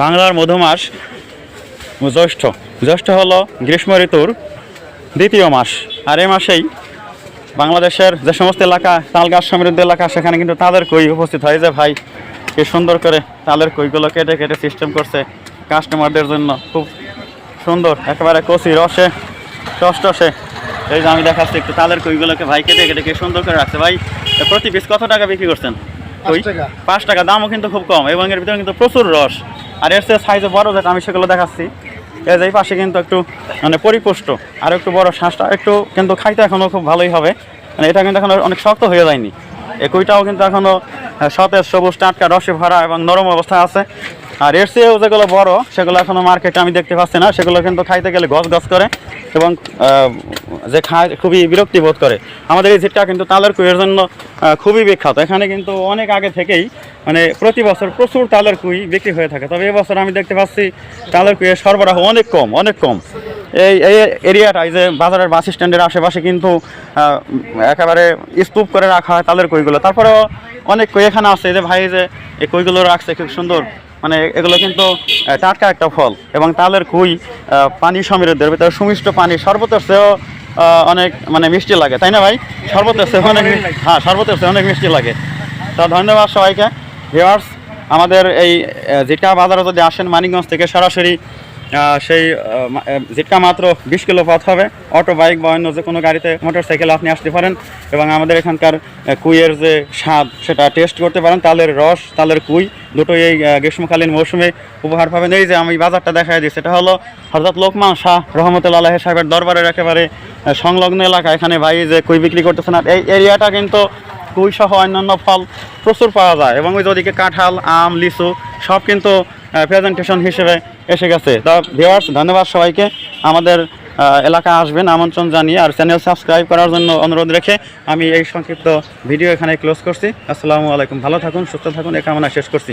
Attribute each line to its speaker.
Speaker 1: বাংলার মধুমাস জ্যৈষ্ঠ। জ্যৈষ্ঠ হলো গ্রীষ্ম ঋতুর দ্বিতীয় মাস। আর এই মাসেই বাংলাদেশের যে সমস্ত এলাকা তাল গাছ সমৃদ্ধ এলাকা সেখানে কিন্তু তাদের কই উপস্থিত হয়। যে ভাই কি সুন্দর করে তালের কইগুলো কেটে কেটে সিস্টেম করছে কাস্টমারদের জন্য। খুব সুন্দর একেবারে কচি রসে টস টসে এই যে আমি দেখাচ্ছি একটু তালের কইগুলোকে ভাই কেটে কেটে কি সুন্দর করে রাখছে। ভাই এ প্রতি পিস কত টাকা বিক্রি করছেন?
Speaker 2: পাঁচ টাকা
Speaker 1: দামও কিন্তু খুব কম এবং এর ভিতরে কিন্তু প্রচুর রস। আর এর চেয়ে সাইজে বড় যেটা আমি সেগুলো দেখাচ্ছি এর যে এই পাশে কিন্তু একটু মানে পরিপুষ্ট, আর একটু বড় শ্বাসটা একটু কিন্তু খাইতে এখনও খুব ভালোই হবে। মানে এটা কিন্তু এখনও অনেক শক্ত হয়ে যায়নি। একুইটাও কিন্তু এখনও সতেজ, সবুজ, টাটকা, রসে ভরা এবং নরম অবস্থা আছে। আর এর চেয়েও যেগুলো বড়, সেগুলো এখনও মার্কেটে আমি দেখতে পাচ্ছি না। সেগুলো কিন্তু খাইতে গেলে গছ গছ করে এবং যে খায় খুবই বিরক্তি বোধ করে। আমাদের এই ঝিটটা কিন্তু তালের কুইয়ের জন্য খুবই বিখ্যাত। এখানে কিন্তু অনেক আগে থেকেই মানে প্রতি বছর প্রচুর তালের কুই বিক্রি হয়ে থাকে। তবে এবছর আমি দেখতে পাচ্ছি তালের কুইয়ের সরবরাহ অনেক কম অনেক কম। এই এই এরিয়াটাই যে বাজারের বাস স্ট্যান্ডের আশেপাশে কিন্তু একেবারে স্তূপ করে রাখা হয় তালের কইগুলো। তারপরেও অনেক কই এখানে আছে। যে ভাই যে এই কইগুলো রাখছে, খুব সুন্দর। মানে এগুলো কিন্তু টাটকা একটা ফল এবং তালের কুই পানি সমৃদ্ধের ভিতরে সুমিষ্ট পানি শরবতের সেও অনেক মানে মিষ্টি লাগে তাই না ভাই? শরবতের সে অনেক হ্যাঁ সর্বত সে অনেক মিষ্টি লাগে। তো ধন্যবাদ সবাইকে। ভিওয়ার্স আমাদের এই যেটা বাজারে যদি আসেন মানিকগঞ্জ থেকে সরাসরি সেই জিটকা মাত্র বিশ কিলো পথ হবে। অটো, বাইক বা অন্য যে কোনো গাড়িতে মোটর সাইকেল আপনি আসতে পারেন এবং আমাদের এখানকার কুইয়ের যে স্বাদ, সেটা টেস্ট করতে পারেন। তালের রস, তালের কুই, দুটোই এই গ্রীষ্মকালীন মৌসুমে উপহার পাবেন। এই যে আমি বাজারটা দেখাই দিই, সেটা হলো হরজত লোকমান শাহ রহমতুল্লাহ সাহেবের দরবারের একেবারে সংলগ্ন এলাকা। এখানে ভাই যে কুই বিক্রি করতেছেন, আর এই এরিয়াটা কিন্তু কুই সহ অন্যান্য ফল প্রচুর পাওয়া যায়। এবং ওই যে ওদিকে কাঁঠাল, আম, লিচু সব কিন্তু প্রেজেন্টেশন হিসেবে এসে গেছে। তো ভিওয়ার্স ধন্যবাদ সবাইকে। আমাদের এলাকা আসবেন, আমন্ত্রণ জানিয়ে, আর চ্যানেল সাবস্ক্রাইব করার জন্য অনুরোধ রেখে আমি এই সংক্ষিপ্ত ভিডিও এখানে ক্লোজ করছি। আসসালামু আলাইকুম। ভালো থাকুন, সুস্থ থাকুন। এ কামনা শেষ করছি।